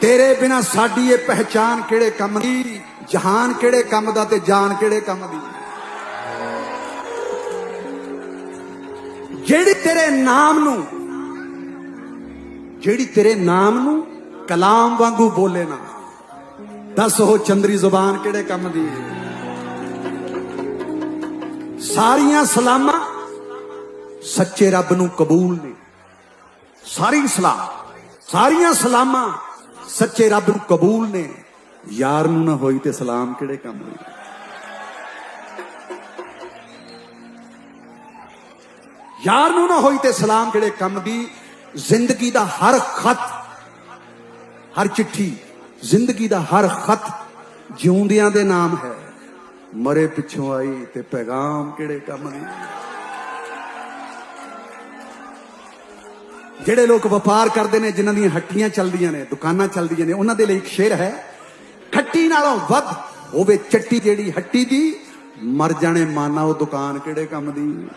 ਤੇਰੇ ਬਿਨਾ ਸਾਡੀ ਇਹ ਪਹਿਚਾਨ ਕਿਹੜੇ ਕੰਮ ਦੀ? ਜਹਾਨ ਕਿਹੜੇ ਕੰਮ ਦਾ ਤੇ ਜਾਨ ਕਿਹੜੇ ਕੰਮ ਦੀ? ਜਿਹੜੀ ਤੇਰੇ ਨਾਮ ਨੂੰ, ਜਿਹੜੀ ਤੇਰੇ ਨਾਮ ਨੂੰ ਕਲਾਮ ਵਾਂਗੂ ਬੋਲੇ ਨਾ, ਦੱਸ ਉਹ ਚੰਦਰੀ ਜ਼ੁਬਾਨ ਕਿਹੜੇ ਕੰਮ ਦੀ? ਹੈ ਸਾਰੀਆਂ ਸਲਾਮਾਂ ਸੱਚੇ ਰੱਬ ਨੂੰ ਕਬੂਲ ਨੇ। ਸਾਰੀ ਸਲਾਮ, ਸਾਰੀਆਂ ਸਲਾਮਾਂ ਸੱਚੇ ਰੱਬ ਨੂੰ ਕਬੂਲ ਨੇ। ਯਾਰ ਨੂੰ ਨਾ ਹੋਈ ਤੇ ਸਲਾਮ ਕਿਹੜੇ ਕੰਮ ਦੀ ਯਾਰ ਨੂੰ ਨਾ ਹੋਈ ਤੇ ਸਲਾਮ ਕਿਹੜੇ ਕੰਮ ਦੀ? ਜ਼ਿੰਦਗੀ ਦਾ ਹਰ ਖਤ, ਹਰ ਚਿੱਠੀ, ਜ਼ਿੰਦਗੀ ਦਾ ਹਰ ਖਤ ਜਿਉਂਦਿਆਂ ਦੇ ਨਾਮ ਹੈ। ਮਰੇ ਪਿੱਛੋਂ ਆਈ ਤੇ ਪੈਗਾਮ ਕਿਹੜੇ ਕੰਮ ਦੀ? ਜਿਹੜੇ ਲੋਕ ਵਪਾਰ ਕਰਦੇ ਨੇ, ਜਿਨ੍ਹਾਂ ਦੀਆਂ ਹੱਟੀਆਂ ਚੱਲਦੀਆਂ ਨੇ, ਦੁਕਾਨਾਂ ਚੱਲਦੀਆਂ ਨੇ, ਉਹਨਾਂ ਦੇ ਲਈ ਇੱਕ ਸ਼ੇਰ ਹੈ, ਖੱਟੀ ਨਾਲੋਂ ਵੱਧ ਹੋਵੇ ਚੱਟੀ ਜਿਹੜੀ ਹੱਟੀ ਦੀ, ਮਰ ਜਾਣੇ ਮਾਨਾ ਉਹ ਦੁਕਾਨ ਕਿਹੜੇ ਕੰਮ ਦੀ?